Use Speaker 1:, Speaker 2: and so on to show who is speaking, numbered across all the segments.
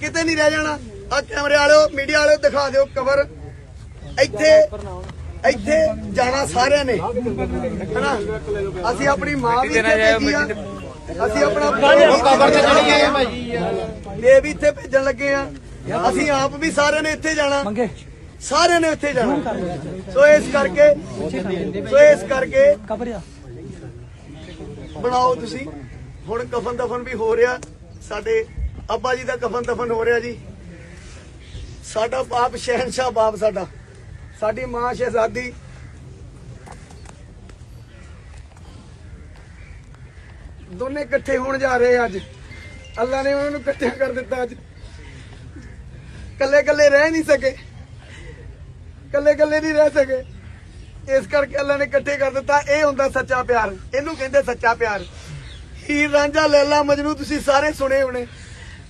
Speaker 1: ਕਿਤੇ ਨਹੀਂ ਰਹਿ ਜਾਣਾ। ਆ ਕੈਮਰੇ ਵਾਲਿਓ ਮੀਡੀਆ ਵਾਲਿਓ ਦਿਖਾ ਦਿਓ ਕਵਰ ਇੱਥੇ ਇੱਥੇ ਜਾਣਾ ਸਾਰਿਆਂ ਨੇ। ਹੈਨਾ? ਅਸੀਂ ਆਪਣੀ ਮਾਂ ਵੀ ਇੱਥੇ ਭੇਜੀ ਆ। ਅਸੀਂ ਆਪਣਾ ਕਵਰ ਤੇ ਚੜੀਏ ਇਹ ਵੀ ਇੱਥੇ ਭੇਜਣ ਲੱਗੇ ਆ। ਅਸੀਂ ਆਪ ਵੀ ਸਾਰਿਆਂ ਨੇ ਇੱਥੇ ਜਾਣਾ। ਸਾਰਿਆਂ ਨੇ ਇੱਥੇ ਜਾਣਾ। ਸੋ ਇਸ ਕਰਕੇ ਸੋ ਇਸ ਕਰਕੇ ਬਣਾਓ ਤੁਸੀਂ। ਹੁਣ ਕਫਨ ਦਫਨ ਵੀ ਹੋ ਰਿਹਾ। ਸਾਡੇ ਅੱਬਾ ਜੀ ਦਾ ਕਫਨ ਦਫਨ ਹੋ ਰਿਹਾ ਜੀ। ਸਾਡਾ ਬਾਪ ਸ਼ਹਿਨशाह ਬਾਪ ਸਾਡਾ। ਸਾਡੀ ਮਾਂ ਸ਼ਹਿਜ਼ਾਦੀ। ਦੋਨੇ ਇਕੱਠੇ ਹੋਣ ਜਾ ਰਹੇ ਅੱਜ। ਅੱਲਾ ਨੇ ਉਹਨਾਂ ਨੂੰ ਇਕੱਠਿਆਂ ਕਰ ਦਿੱਤਾ ਅੱਜ। ਕੱਲੇ ਕੱਲੇ ਰਹਿ ਨਹੀਂ ਸਕੇ। ਕੱਲੇ ਕੱਲੇ ਨਹੀਂ ਰਹਿ ਸਕੇ। ਇਸ ਕਰਕੇ ਅੱਲਾ ਨੇ ਇਕੱਠੇ ਕਰ ਦਿੱਤਾ। ਇਹ ਹੁੰਦਾ ਸੱਚਾ ਪਿਆਰ। ਇਹਨੂੰ ਕਹਿੰਦੇ ਸੱਚਾ ਪਿਆਰ। ਹੀਰ ਰਾਂਝਾ, ਲੈਲਾ, ਮਜਨੂ, ਤੁਸੀਂ ਸਾਰੇ ਸੁਣੇ ਹੋਣੇ।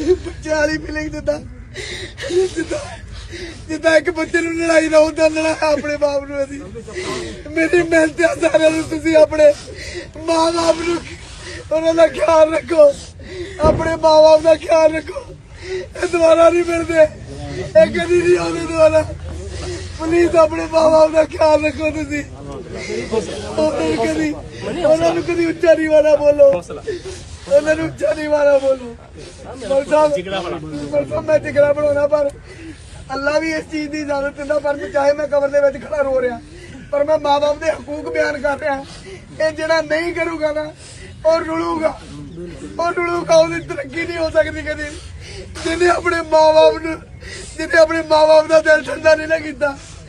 Speaker 1: ਬੱਚੇ ਫੀਲਿੰਗ ਦਿੰਦਾ ਜਿੱਦਾਂ ਜਿੱਦਾਂ ਇੱਕ ਬੱਚੇ ਨੂੰ ਲੜਾਈ ਦਾ ਹੁੰਦਾ ਨਲਾਇਆ ਆਪਣੇ ਬਾਪ ਨੂੰ ਅਸੀਂ। ਮੇਰੀ ਮਿਹਨਤ ਆ, ਸਾਰਿਆਂ ਨੂੰ ਤੁਸੀਂ ਆਪਣੇ ਮਾਂ ਬਾਪ ਨੂੰ ਉਹਨਾਂ ਦਾ ਖਿਆਲ ਰੱਖੋ। ਆਪਣੇ ਮਾਂ ਬਾਪ ਦਾ ਖਿਆਲ ਰੱਖੋ। ਇਹ ਦੁਬਾਰਾ ਨਹੀਂ ਮਿਲਦੇ। ਇਹ ਕਦੀ ਨਹੀਂ ਆਉਂਦੇ ਦੁਬਾਰਾ। ਪਲੀਜ਼ ਆਪਣੇ ਮਾਂ ਬਾਪ ਦਾ ਖਿਆਲ ਰੱਖੋ ਤੁਸੀਂ। ਉਹਨਾਂ ਨੂੰ ਕਦੀ ਉਹਨਾਂ ਨੂੰ ਕਦੀ ਉੱਚਾ ਨਹੀਂ ਵਾਲਾ ਬੋਲੋ। ਉਹਨਾਂ ਨੂੰ ਉੱਚਾ ਵਾਲਾ ਬੋਲੋ। ਮਲ ਮੈਂ ਟਿਕਰਾ ਬਣਾਉਣਾ, ਪਰ ਅੱਲਾ ਵੀ ਇਸ ਚੀਜ਼ ਦੀ ਇਜਾਜ਼ਤ ਦਿੰਦਾ, ਪਰ ਮੈਂ ਚਾਹੇ ਮੈਂ ਕਬਰ ਦੇ ਵਿੱਚ ਖੜਾ ਰੋ ਰਿਹਾ, ਪਰ ਮੈਂ ਮਾਂ-ਬਾਪ ਦੇ ਹਕੂਕ ਬਿਆਨ ਕਰ ਰਿਹਾ। ਇਹ ਜਿਹੜਾ ਨਹੀਂ ਕਰੂਗਾ ਨਾ, ਉਹ ਰੁਲੂਗਾ। ਉਹ ਰੁਲੂਗਾ, ਉਹਦੀ ਤਰੱਕੀ ਨਹੀਂ ਹੋ ਸਕਦੀ ਕਦੇ। ਜਿਹਨੇ ਆਪਣੇ ਮਾਂ-ਬਾਪ ਨੂੰ ਜਿਹਨੇ ਆਪਣੇ ਮਾਂ-ਬਾਪ ਦਾ ਦਿਲ ਠੰਡਾ ਨਹੀਂ ਨਾ ਕੀਤਾ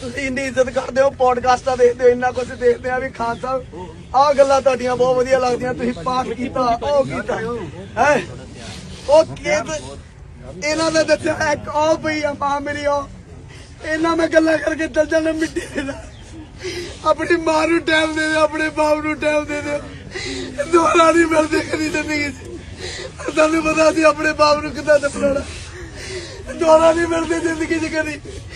Speaker 1: ਤੁਸੀਂ ਇੰਨੀ ਇੱਜ਼ਤ ਕਰਦੇ ਹੋ ਪੋਡਕਾਸਟਾਂ ਦੇਖਦੇ ਹੋ, ਇੰਨਾ ਕੁਝ ਦੇਖਦੇ ਆ ਵੀ ਖਾਨ ਸਾਹਿਬ, ਆਹ ਗੱਲਾਂ ਤੁਹਾਡੀਆਂ ਬਹੁਤ ਵਧੀਆ ਲੱਗਦੀਆਂ, ਤੁਸੀਂ ਪਾਠ ਕੀਤਾ, ਉਹ ਕੀਤਾ। ਹੈ? ਉਹ ਕਿਤ ਇਹਨਾਂ ਦਾ ਦੱਸਿਆ ਇੱਕ, ਉਹ ਪਈ ਆ, ਮਾਂ ਮੇਰੀ, ਉਹ। ਇਹਨਾਂ ਮੈਂ ਗੱਲਾਂ ਕਰਕੇ ਚੱਲ ਜਾਣਾ ਮਿੱਟੀ ਦੇ ਆਪਣੀ ਮਾਂ ਨੂੰ ਟਾਈਮ ਦੇ ਦਿਓ, ਆਪਣੇ ਬਾਪ ਨੂੰ ਟਾਈਮ ਦੇ ਦਿਓ। ਦੁਆਰਾ ਨਹੀਂ ਮਿਲਦੇ ਕਦੀ ਜ਼ਿੰਦਗੀ 'ਚ। ਸਾਨੂੰ ਪਤਾ ਸੀ ਆਪਣੇ ਬਾਪ ਨੂੰ ਕਿੱਦਾਂ ਦਫਨਾਉਣਾ ਦੁਬਾਰਾ ਨਹੀਂ ਮਿਲਦੇ ਜ਼ਿੰਦਗੀ 'ਚ ਕਦੀ।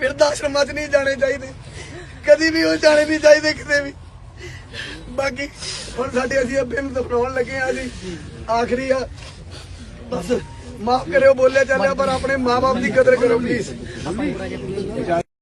Speaker 1: ਬਿਰਧ ਆਸ਼ਰਮਾਂ 'ਚ ਨਹੀਂ ਜਾਣੇ ਚਾਹੀਦੇ। ਕਦੀ ਵੀ ਉਹ ਜਾਣੇ ਨਹੀਂ ਚਾਹੀਦੇ ਕਿਤੇ ਵੀ। ਬਾਕੀ ਹੁਣ ਸਾਡੇ ਅਸੀਂ ਅੱਬੇ ਨੂੰ ਦਫਨਾਉਣ ਲੱਗੇ ਆ ਜੀ। ਆਖਰੀ ਆ। ਬਸ ਮਾਫ ਕਰਿਓ, ਬੋਲਿਆ ਚੱਲਿਆ ਪਰ ਆਪਣੇ ਮਾਪੇ ਦੀ ਕਦਰ ਕਰੋ ਪਲੀਜ਼